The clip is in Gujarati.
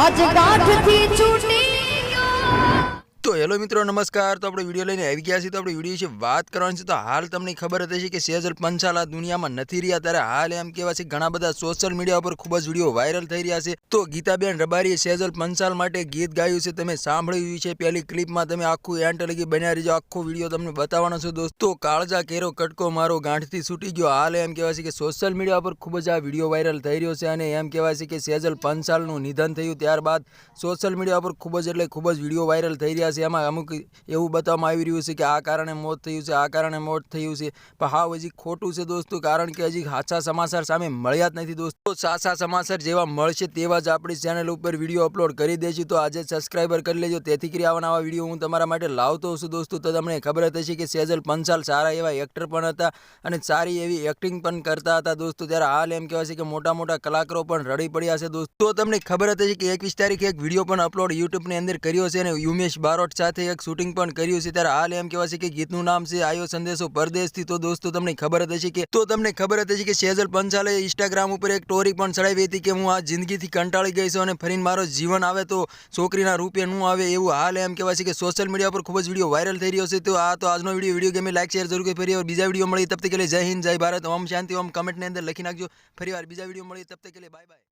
આજ ગાંઠથી છૂટી ગયો તો હેલો મિત્રો, નમસ્કાર. તો આપણે વીડિયો લઈને આવી ગયા છીએ. તો આપણે વીડિયો વિશે વાત કરવાની છે. તો હાલ તમને ખબર હતી હશે કે સેજલ પંચાલ દુનિયામાં નથી રહ્યા. ત્યારે હાલ એમ કહેવા છે ઘણા બધા સોશિયલ મીડિયા પર ખૂબ જ વીડિયો વાયરલ થઈ રહ્યા છે. તો ગીતાબેન રબારીએ સેજલ પંચાલ માટે ગીત ગાયું છે. તમે સાંભળ્યું છે પહેલી ક્લિપમાં તમે આખું એન્ટ લગી બન્યા રહીજો. આખો વીડિયો તમને બતાવવાનો છું દોસ્તો. કાળજા કેરો કટકો મારો ગાંઠથી છૂટી ગયો. હાલ એમ કહેવાય છે કે સોશિયલ મીડિયા પર ખૂબ જ આ વીડિયો વાયરલ થઈ રહ્યો છે અને એમ કહેવાય છે કે સેજલ પંચાલનું નિધન થયું. ત્યારબાદ સોશિયલ મીડિયા પર ખૂબ જ એટલે ખૂબ જ વીડિયો વાયરલ થઈ રહ્યા છે. એમાં અમુક એવું બતાવવામાં આવી રહ્યું છે કે આ કારણે મોત થયું છે, આ કારણે મોત થયું છે. પણ હા હજી ખોટું છે દોસ્તો, કારણ કે હજી સાચા સમાચાર સામે મળ્યા જ નથી દોસ્તો. સાચા સમાચાર જેવા મળશે તેવા જ આપણી ચેનલ ઉપર વીડિયો અપલોડ કરી દેશું. તો આજે સબસ્ક્રાઈબર કરી લેજો. તેથી કરી આવા વીડિયો હું તમારા માટે લાવતો છું દોસ્તો. તો તમને ખબર હશે કે સેજલ પંચાલ સારા એવા એક્ટર પણ હતા અને સારી એવી એક્ટિંગ પણ કરતા હતા દોસ્તો. ત્યારે હાલ એમ કહેવાય છે કે મોટા મોટા કલાકારો પણ રડી પડ્યા છે દોસ્તો. તમને ખબર હતી કે એકવીસ તારીખે એક વીડિયો પણ અપલોડ યુટ્યુબની અંદર કર્યો છે અને યુમેશ બારોટ સાથે એક શૂટિંગ પણ કર્યું છે. ત્યારે હાલ એમ કહેવાય છે કે ગીતનું નામ છે આયો સંદેશો પરદેશથી. તો દોસ્તો, તમને ખબર જ હશે કે તો તમને ખબર જ હશે કે સેજલ પંચાલે ઇન્સ્ટાગ્રામ ઉપર એક સ્ટોરી પણ ચડાવી હતી કે હું આ જિંદગીથી કંટાળી ગઈ છું અને ફરીને મારો જીવન આવે તો છોકરીના રૂપે ન આવે એવું હાલ એમ કહેવાય છે કે સોશિયલ મીડિયા પર ખૂબ જ વીડિયો વાયરલ થઈ રહ્યો છે. તો આ તો આજનો વીડિયો વીડિયો ગમે લાઈક શેર જરૂર કરી. ફરી બીજા વીડિયો મળી. તબ તક જય હિન્દ, જય ભારત. ઓમ શાંતિ, ઓમ કમેન્ટની અંદર લખી નાખજો. ફરી વાર બીજા વીડિયો મળી. તબ તક બાય બાય